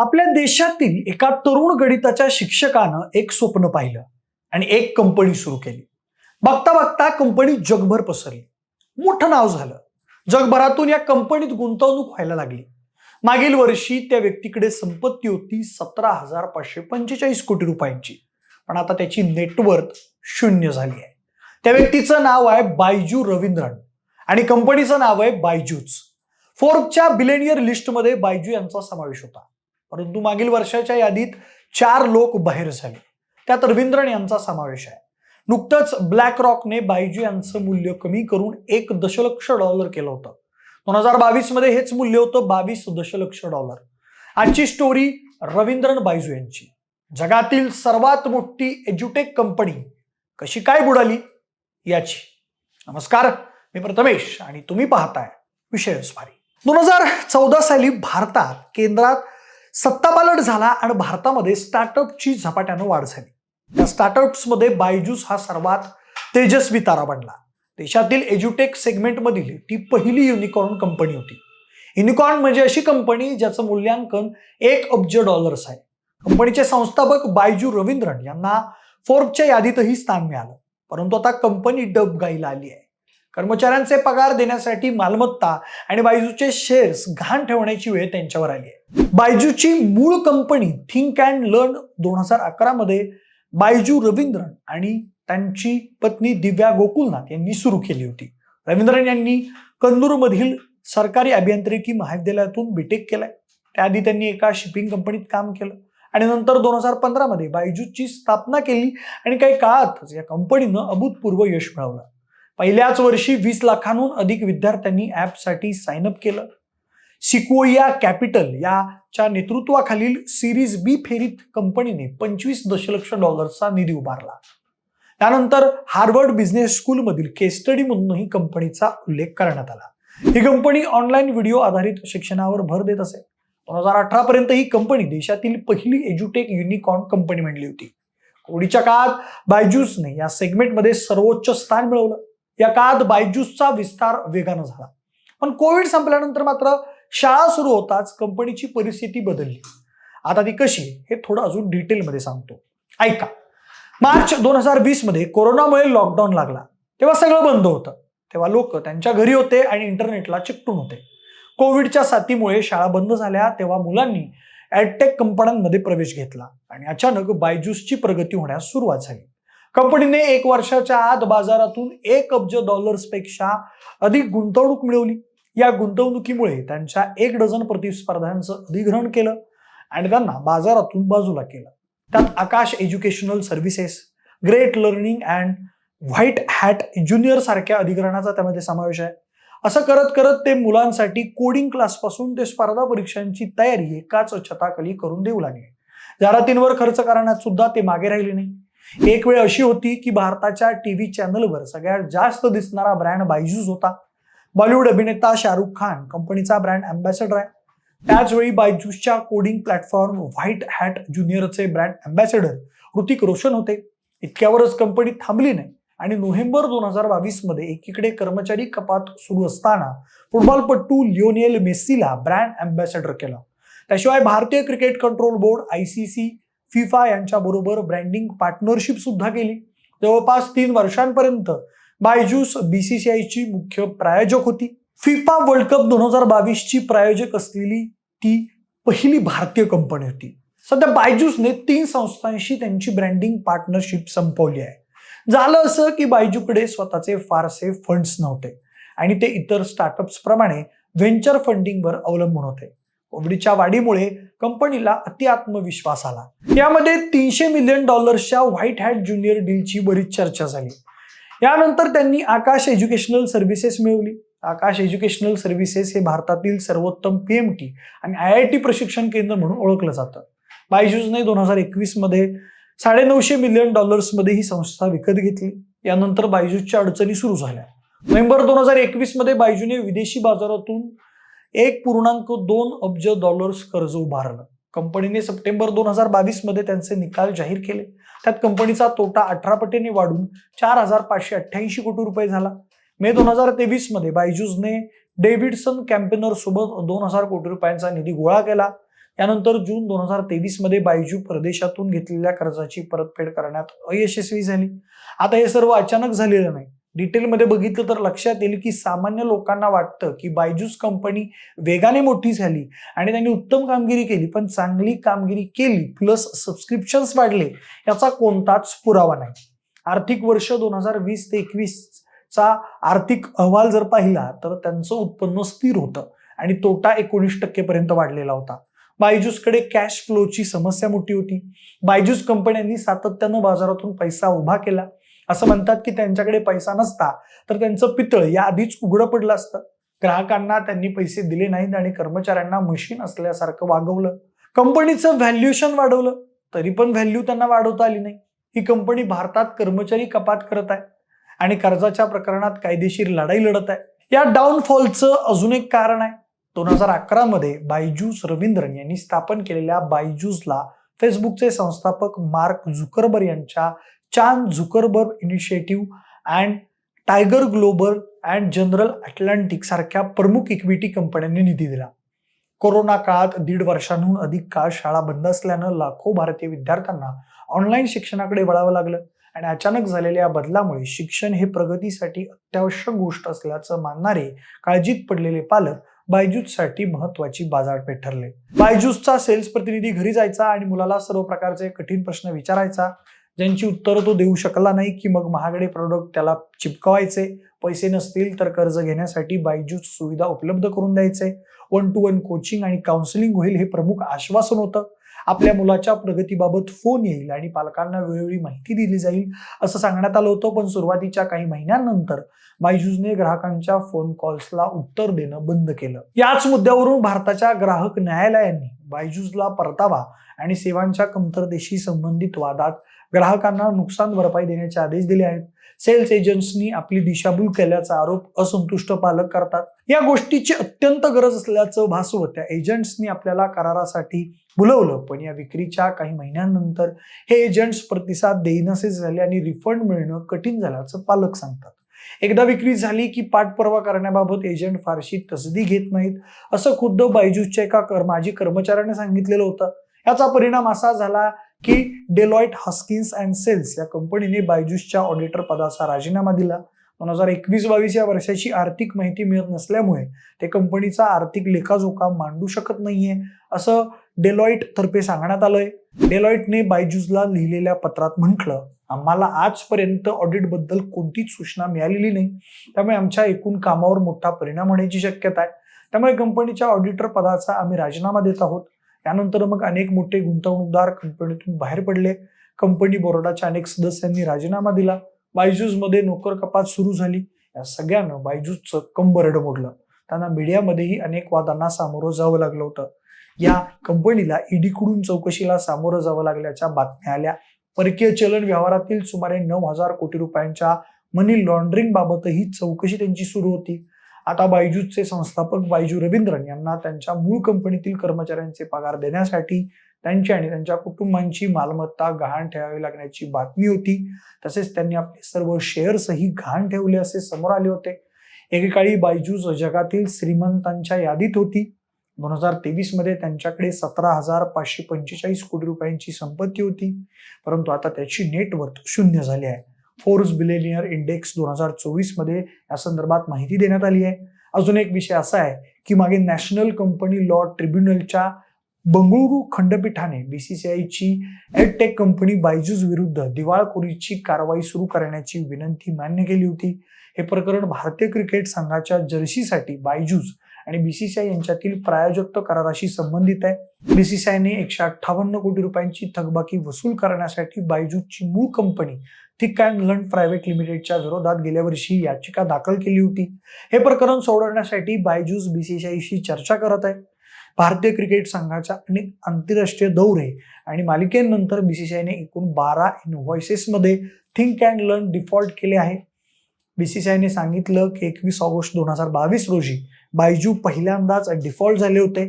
आपल्या देशातील एका तरुण गणिताच्या शिक्षकानं एक स्वप्न पाहिलं आणि एक कंपनी सुरू केली. बघता बघता कंपनी जगभर पसरली. मोठं नाव झालं. जगभरातून या कंपनीत गुंतवणूक व्हायला लागली. मागील वर्षी त्या व्यक्तीकडे संपत्ती होती सतरा हजार पाचशे पंचेचाळीस कोटी रुपयांची. पण आता त्याची नेटवर्थ शून्य झाली आहे. त्या व्यक्तीचं नाव आहे बायजू रवींद्रन आणि कंपनीचं नाव आहे बायजूच. फोर्बच्या बिलेनियर लिस्टमध्ये बायजू यांचा समावेश होता. परंतु मागील वर्षाच्या यादीत चार लोक बाहेर झाले. त्यात रवींद्रन यांचा समावेश आहे. नुकतंच ब्लॅक रॉकने बायजू यांचं मूल्य कमी करून एक दशलक्ष डॉलर केलं होतं. दोन हजार बावीसमध्ये हेच मूल्य होतं बावीस दशलक्ष डॉलर. आजची स्टोरी रवींद्रन बायजू यांची. जगातील सर्वात मोठी एज्युटेक कंपनी कशी काय बुडाली याची. नमस्कार मी प्रथमेश आणि तुम्ही पाहताय विषय दोन हजार चौदा साली भारतात केंद्रात सत्तापालट झाला आणि भारतामध्ये स्टार्टअपची झपाट्यानं वाढ झाली. या स्टार्टअप्समध्ये बायजूस हा सर्वात तेजस्वी तारा बनला. देशातील एज्युटेक सेगमेंटमधील ती पहिली युनिकॉर्न कंपनी होती. युनिकॉर्न म्हणजे अशी कंपनी ज्याचं मूल्यांकन एक अब्ज डॉलर्स आहे. कंपनीचे संस्थापक बायजू रवींद्रन यांना फोर्बच्या यादीतही स्थान मिळालं. परंतु आता कंपनी डब गाईला आली आहे. कर्मचाऱ्यांचे पगार देण्यासाठी मालमत्ता आणि बायजूचे शेअर्स घाण ठेवण्याची वेळ त्यांच्यावर आली आहे. बायजूची मूळ कंपनी थिंक अँड लर्न दोन हजार अकरा मध्ये बायजू रवींद्रन आणि त्यांची पत्नी दिव्या गोकुलनाथ यांनी सुरू केली होती. रवींद्रन यांनी कन्नूरमधील सरकारी अभियांत्रिकी महाविद्यालयातून बीटेक केलाय. त्याआधी त्यांनी एका शिपिंग कंपनीत काम केलं. आणि नंतर दोन हजार पंधरामध्ये बायजूची स्थापना केली आणि काही काळातच या कंपनीनं अभूतपूर्व यश मिळवलं. पहिल्याच वर्षी वीस लाखांहून अधिक विद्यार्थ्यांनी ॲपसाठी साइन अप केलं. सिक्वोया कॅपिटल याच्या नेतृत्वाखालील सिरीज बी फेरीत कंपनीने पंचवीस दशलक्ष डॉलर्सचा निधी उभारला. त्यानंतर हार्वर्ड बिझनेस स्कूलमधील केस्टडी म्हणून म्हणूनही कंपनीचा उल्लेख करण्यात आला. ही कंपनी ऑनलाईन व्हिडिओ आधारित शिक्षणावर भर देत असे. दोन हजार अठरा पर्यंत ही कंपनी देशातील पहिली एज्युटेक युनिकॉर्न कंपनी म्हणली होती. कोविडच्या काळात बायजूसने या सेगमेंटमध्ये सर्वोच्च स्थान मिळवलं. या काळात बायजूसचा विस्तार वेगानं झाला. पण कोविड संपल्यानंतर मात्र शाळा सुरू होताच कंपनीची परिस्थिती बदलली. आता ती कशी हे थोडं अजून डिटेलमध्ये सांगतो. ऐका. मार्च दोन हजार वीसमध्ये कोरोनामुळे लॉकडाऊन लागला. तेव्हा सगळं बंद होतं. तेव्हा लोक त्यांच्या घरी होते आणि इंटरनेटला चिकटून होते. कोविडच्या साथीमुळे शाळा बंद झाल्या. तेव्हा मुलांनी ॲडटेक कंपन्यांमध्ये प्रवेश घेतला आणि अचानक बायजूसची प्रगती होण्यास सुरुवात झाली. कंपनीने एक वर्षाच्या आत बाजारातून एक अब्ज डॉलर्सपेक्षा अधिक गुंतवणूक मिळवली. या गुंतवणुकीमुळे त्यांच्या एक डझन प्रतिस्पर्ध्यांचं अधिग्रहण केलं आणि त्यांना बाजारातून बाजूला केलं. त्यात Aakash educational services great learning and white hat junior सारख्या अधिग्रहणाचा त्यामध्ये समावेश आहे. असं करत करत ते मुलांसाठी कोडिंग क्लासपासून ते स्पर्धा परीक्षांची तयारी एकाच छताखाली करून देऊ लागले. जाहिरातींवर खर्च करण्यात सुद्धा ते मागे राहिले नाही. एक वेळ अशी होती की भारताच्या टीव्ही चॅनलवर सगळ्यात जास्त दिसणारा ब्रँड बायजूस होता. बॉलिवूड अभिनेता शाहरुख खान कंपनीचा ब्रँड अँबॅसेडर आहे. त्याचवेळी बायजूसच्या कोडिंग प्लॅटफॉर्म व्हाईट हॅट ज्युनियरचे ब्रँड अँबॅसेडर ऋतिक रोशन होते. इतक्यावरच कंपनी थांबली नाही आणि नोव्हेंबर दोन हजार बावीसमध्ये एकीकडे कर्मचारी कपात सुरू असताना फुटबॉलपट्टू लिओनियल मेस्सीला ब्रँड अँबॅसेडर केला. त्याशिवाय भारतीय cricket control board I C C FIFA यांच्याबरोबर ब्रँडिंग पार्टनरशिप सुद्धा केली. जवळपास तीन वर्षांपर्यंत बायजूस बीसीसीआयची मुख्य प्रायोजक होती. फिफा वर्ल्ड कप दोन हजार बावीसची प्रायोजक असलेली ती पहिली भारतीय कंपनी होती. सध्या बायजूसने तीन संस्थांशी त्यांची ब्रँडिंग पार्टनरशिप संपवली आहे. झालं असं की बायजूकडे स्वतःचे फारसे फंड्स नव्हते आणि ते इतर स्टार्टअप्स प्रमाणे व्हेंचर फंडिंगवर अवलंबून होते. कोविडच्या वाढीमुळे कंपनीला अति आत्मविश्वास आला. यामध्ये तीनशे मिलियन डॉलर्सच्या व्हाईट हॅट ज्युनियर डीलची बरीच चर्चा झाली. यानंतर त्यांनी आकाश एज्युकेशनल सर्व्हिसेस मिळवली. आकाश एज्युकेशनल सर्व्हिसेस हे भारतातील सर्वोत्तम पीएमटी आणि आय आय टी प्रशिक्षण केंद्र म्हणून ओळखलं जातं. बायजूजने दोन हजार एकवीसमध्ये साडेनऊशे मिलियन डॉलर्समध्ये ही संस्था विकत घेतली. यानंतर बायजूसच्या अडचणी सुरू झाल्या. नोव्हेंबर दोन हजार एकवीसमध्ये बायजूने विदेशी बाजारातून एक पूर्णांक दोन अब्ज डॉलर्स कर्ज उभारलं कंपनीने सप्टेंबर दोन हजार बावीसमध्ये त्यांचे निकाल जाहीर केले. त्यात कंपनीचा तोटा अठरा पटीने वाढून चार हजार पाचशे अठ्ठ्याऐंशी कोटी रुपये झाला. मे दोन हजार तेवीसमध्ये बायजूसने डेव्हिडसन कॅम्पेनर सोबत दोन हजार कोटी रुपयांचा निधी गोळा केला. त्यानंतर जून दोन हजार तेवीसमध्ये बायजू परदेशातून घेतलेल्या कर्जाची परतफेड करण्यात अयशस्वी झाली. आता हे सर्व अचानक झालेलं नाही. डिटेलमध्ये बघितलं तर लक्षात येईल की सामान्य लोकांना वाटतं की बायजूस कंपनी वेगाने मोठी झाली आणि त्यांनी उत्तम कामगिरी केली पण चांगली कामगिरी केली प्लस सबस्क्रिप्शन्स वाढले याचा कोणताच पुरावा नाही. आर्थिक वर्ष दोन हजार वीस ते एकवीस चा आर्थिक अहवाल जर पाहिला तर त्यांचं उत्पन्न स्थिर होतं आणि तोटा एकोणीस टक्केपर्यंत वाढलेला होता. बायजूसकडे कॅश फ्लोची समस्या मोठी होती. बायजूस कंपन्यांनी सातत्यानं बाजारातून पैसा उभा केला. असं म्हणतात की त्यांच्याकडे पैसा नसता तर त्यांचं पितळ या आधीच उघडं पडलं असतं. ग्राहकांना त्यांनी पैसे दिले नाहीत आणि कर्मचाऱ्यांना मशीन असल्यासारखं वागवलं. कंपनीचं व्हॅल्युएशन वाढवलं. तरी पण व्हॅल्यू त्यांना वाढवता आली नाही. ही कंपनी भारतात कर्मचारी कपात करत आहे आणि कर्जाच्या प्रकरणात कायदेशीर लढाई लढत आहे. या डाऊनफॉलचं अजून एक कारण आहे. दोन हजार अकरा मध्ये बायजूस रवींद्रन यांनी स्थापन केलेल्या बायजूसला फेसबुकचे संस्थापक मार्क झुकरबर यांच्या Chan Zuckerberg Initiative and Tiger Global and General Atlantic सारख्या प्रमुख इक्विटी कंपन्यांनी निधी दिला. कोरोना काळात दीड वर्षांहून अधिक काळ शाळा बंद असल्यानं लाखो भारतीय विद्यार्थ्यांना ऑनलाईन शिक्षणाकडे वळावं लागलं आणि अचानक झालेल्या या बदलामुळे शिक्षण हे प्रगतीसाठी अत्यावश्यक गोष्ट असल्याचं मानणारे काळजीत पडलेले पालक बायजूससाठी महत्वाची बाजारपेठ ठरले. बायजूसचा सेल्स प्रतिनिधी घरी जायचा आणि मुलाला सर्व प्रकारचे कठीण प्रश्न विचारायचा. ज्यांची उत्तरं तो देऊ शकला नाही की मग महागडे प्रोडक्ट त्याला चिपकवायचे. पैसे नसतील तर कर्ज घेण्यासाठी बायजूस सुविधा उपलब्ध करून द्यायचे. वन टू वन कोचिंग आणि काउन्सिलिंग होईल हे प्रमुख आश्वासन होतं. आपल्या मुलाच्या प्रगतीबाबत फोन येईल आणि पालकांना वेळोवेळी माहिती दिली जाईल असं सांगण्यात आलं होतं. पण सुरुवातीच्या काही महिन्यांनंतर बायजूजने ग्राहकांच्या फोन कॉल्सला उत्तर देणं बंद केलं. याच मुद्द्यावरून भारताच्या ग्राहक न्यायालयांनी बायजूजला परतावा आणि सेवांच्या कमतरतेशी संबंधित वादात ग्राहकांना नुकसान भरपाई देण्याचे आदेश दिले आहेत. सेल्स एजंट्सनी आपली दिशाभूल केल्याचा आरोप असंतुष्ट पालक करतात. या गोष्टीची अत्यंत गरज असल्याचं भासवत त्या एजंट्सनी आपल्याला करारासाठी बोलवलं. पण या विक्रीच्या काही महिन्यांनंतर हे एजंट्स प्रतिसाद देईनसे झाले आणि रिफंड मिळणं कठीण झाल्याचं पालक सांगतात. एकदा विक्री झाली की पाठपुरावा करण्याबाबत एजंट फारशी तसदी घेत नाहीत. असं खुद्द बायजूसच्या एका कर माजी कर्मचाऱ्याने सांगितलेलं होतं. याचा परिणाम असा झाला की डेलॉइट हस्किन्स अँड सेल्स या कंपनीने बायजूसच्या ऑडिटर पदाचा राजीनामा दिला. दोन हजार एकवीस बावीस या वर्षाची आर्थिक माहिती मिळत नसल्यामुळे ते कंपनीचा आर्थिक लेखाजोखा मांडू शकत नाहीये असं डेलॉइट तर्फे सांगण्यात आलंय. डेलॉइटने बायजूसला लिहिलेल्या पत्रात म्हटलं आम्हाला आजपर्यंत ऑडिटबद्दल कोणतीच सूचना मिळालेली नाही. त्यामुळे आमच्या एकूण कामावर मोठा परिणाम होण्याची शक्यता आहे. त्यामुळे कंपनीच्या ऑडिटर पदाचा आम्ही राजीनामा देत आहोत. यानंतर मग अनेक मोठे गुंतवणूकदार कंपनीतून बाहेर पडले. कंपनी बोर्डाच्या अनेक सदस्यांनी राजीनामा दिला. बायजूजमध्ये नोकर कपात सुरू झाली. या सगळ्यानं बायजूसचं कंबरड मोडलं. त्यांना मीडियामध्येही अनेक वादांना सामोरं जावं लागलं होतं. या कंपनीला ईडीकडून चौकशीला सामोरं जावं लागल्याच्या बातम्या आल्या. परकीय चलन व्यवहारातील सुमारे नऊ हजार कोटी रुपयांच्या मनी लॉन्ड्रिंग बाबतही चौकशी त्यांची सुरू होती. आता बायजूजचे संस्थापक बायजू रवींद्रन यांना त्यांच्या मूळ कंपनीतील कर्मचाऱ्यांचे पगार देण्यासाठी त्यांची आणि त्यांच्या कुटुंबांची मालमत्ता गहाण ठेवावी लागण्याची बातमी होती. तसेच त्यांनी आपले सर्व शेअर्सही गहाण ठेवले असे समोर आले होते. एकेकाळी बायजूस जगातील श्रीमंतांच्या यादीत होती. दोन हजार तेवीसमध्ये त्यांच्याकडे सतरा हजार पाचशे पंचेचाळीस कोटी रुपयांची संपत्ती होती. परंतु आता त्याची नेटवर्थ शून्य झाली आहे. फोर्स बिलेनियर इंडेक्स दोन हजार चोवीसमध्ये या संदर्भात माहिती देण्यात आली आहे. अजून एक विषय असा आहे की मागे नॅशनल कंपनी लॉ ट्रिब्युनलच्या बंगळुरू खंडपीठाने बीसीसीआयची एडटेक कंपनी बायजूस विरुद्ध दिवाळखोरीची कारवाई सुरू करण्याची विनंती मान्य केली होती. हे प्रकरण भारतीय क्रिकेट संघाच्या जर्सीसाठी बायजूस आणि बीसीसीआय यांच्यातील प्रायोजकत्व कराराशी संबंधित आहे. बीसीसीआयने एकशे अठ्ठावन्न कोटी रुपयांची थकबाकी वसूल करण्यासाठी बायजूसची मूळ company Think and Learn private लिमिटेडच्या विरोधात गेल्या वर्षी याचिका दाखल केली होती. हे प्रकरण सोडवण्यासाठी बायजूस बीसीसीआयशी चर्चा करत आहे. भारतीय क्रिकेट संघाच्या अनेक आंतरराष्ट्रीय दौरे आणि मालिकेनंतर बीसीसीआयने एकूण बारा इनव्हॉइसेसमध्ये थिंक अँड लर्न डिफॉल्ट केले आहे बीसीसीआयने सांगितलं की एकवीस ऑगस्ट दोन हजार बावीस रोजी बायजू पहिल्यांदाच डिफॉल्ट झाले होते.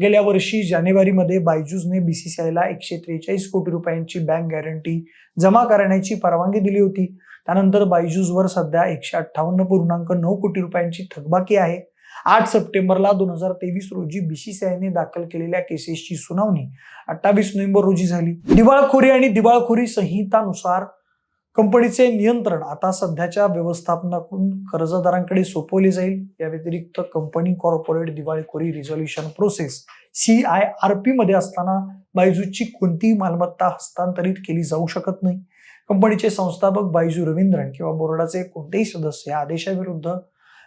गेल्या वर्षी जानेवारीमध्ये बायजूसने बीसीसीआयला एकशे त्रेचाळीस कोटी रुपयांची बँक गॅरंटी जमा करण्याची परवानगी दिली होती. त्यानंतर बायजूजवर सध्या एकशे अठ्ठावन्न पूर्णांक नऊ कोटी रुपयांची थकबाकी आहे. आठ सप्टेंबरला दोन हजार तेवीस रोजी बीसीसीआयने दाखल केलेल्या केसेसची सुनावणी अठ्ठावीस नोव्हेंबर रोजी झाली. दिवाळखोरी आणि दिवाळखोरी संहितानुसार कंपनीचे नियंत्रण आता सध्याच्या व्यवस्थापनाकडून कर्जदारांकडे सोपवले जाईल. या व्यतिरिक्त कंपनी कॉर्पोरेट दिवाळखोरी resolution process C I R P मध्ये असताना बायजूची कोणतीही मालमत्ता हस्तांतरित केली जाऊ शकत नाही. कंपनीचे संस्थापक बायजू रवींद्रन किंवा बोर्डाचे कोणतेही सदस्य या आदेशाविरुद्ध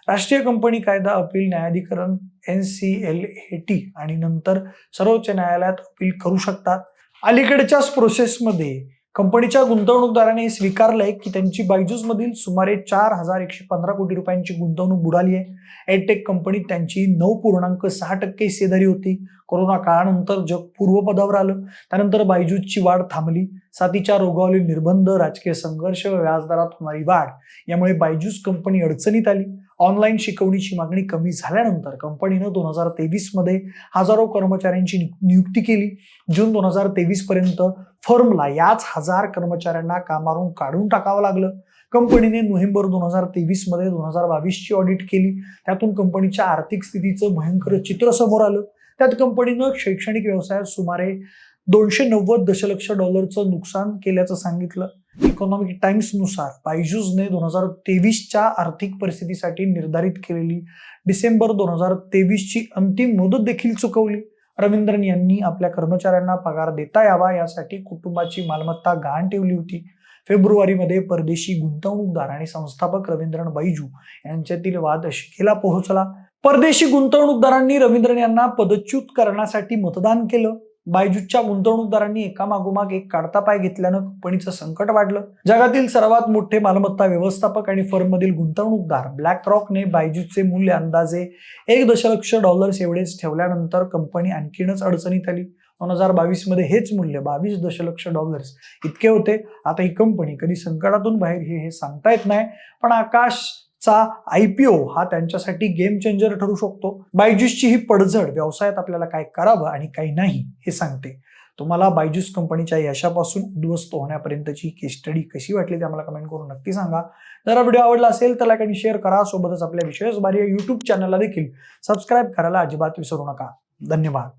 राष्ट्रीय कंपनी कायदा अपील न्यायाधिकरण N C L A T आणि नंतर सर्वोच्च न्यायालयात अपील करू शकतात. अलीकडच्याच प्रोसेसमध्ये कंपनीच्या गुंतवणूकदारांनी स्वीकारलंय की त्यांची बायजूस मधील सुमारे चार हजार एकशे पंधरा कोटी रुपयांची गुंतवणूक बुडाली आहे. एडटेक कंपनीत त्यांची नऊ पूर्णांक सहा टक्के हिस्सेदारी होती. कोरोना काळानंतर जग पूर्वपदावर आलं. त्यानंतर बायजूसची वाढ थांबली. साथीच्या रोगावरील निर्बंध राजकीय संघर्ष व्याजदरात होणारी वाढ यामुळे बायजूस कंपनी अडचणीत आली. ऑनलाईन शिकवणीची मागणी कमी झाल्यानंतर कंपनीनं दोन हजार तेवीसमध्ये हजारो कर्मचाऱ्यांची नियुक्ती केली. जून दोन हजार तेवीसपर्यंत फर्मला याच हजार कर्मचाऱ्यांना कामावरून काढून टाकावं लागलं. कंपनीने नोव्हेंबर दोन हजार तेवीसमध्ये दोन हजार बावीसची ऑडिट केली. त्यातून कंपनीच्या आर्थिक स्थितीचं भयंकर चित्र समोर आलं. त्यात कंपनीनं शैक्षणिक व्यवसायात सुमारे दोनशे नव्वद दशलक्ष डॉलरचं नुकसान केल्याचं सांगितलं. इकॉनॉमिक टाइम्सनुसार बायजूजने दोन हजार तेवीसच्या आर्थिक परिस्थितीसाठी निर्धारित केलेली डिसेंबर दोन हजार तेवीसची अंतिम मुदत देखील चुकवली. रवींद्रन यांनी आपल्या कर्मचाऱ्यांना पगार देता यावा यासाठी कुटुंबाची मालमत्ता गहाण ठेवली होती. फेब्रुवारीमध्ये परदेशी गुंतवणूकदार आणि संस्थापक रवींद्रन बैजू यांच्यातील वाद शिखेला पोहोचला. परदेशी गुंतवणूकदारांनी रवींद्रन यांना पदच्युत करण्यासाठी मतदान केलं. बायजूच्या गुंतवणूकदारांनी एकामागोमाग एक काढता पाय घेतल्यानं कंपनीचं संकट वाढलं. जगातील सर्वात मोठे मालमत्ता व्यवस्थापक आणि फर्ममधील गुंतवणूकदार ब्लॅक रॉकने बायजूचे मूल्य अंदाजे एक दशलक्ष डॉलर्स एवढेच ठेवल्यानंतर कंपनी आणखीनच अडचणीत आली. दोन हजार बावीसमध्ये हेच मूल्य बावीस दशलक्ष डॉलर्स इतके होते. आता ही कंपनी कधी संकटातून बाहेर हे हे सांगता येत नाही. पण आकाश चा आयपीओ हा त्यांच्यासाठी गेम चेंजर ठरू शकतो. बायजूसची ही पडझड व्यवसायात आपल्याला काय करावं आणि काही नाही हे सांगते. तुम्हाला बायजूस कंपनीच्या यशापासून उद्ध्वस्त होण्यापर्यंतची केस स्टडी कशी वाटली ते आम्हाला कमेंट करून नक्की सांगा. जर व्हिडिओ आवडला असेल तर लाईक आणि शेअर करा. सोबतच आपल्या विशेष बारी युट्यूब चॅनलला देखील सबस्क्राईब करायला अजिबात विसरू नका. धन्यवाद.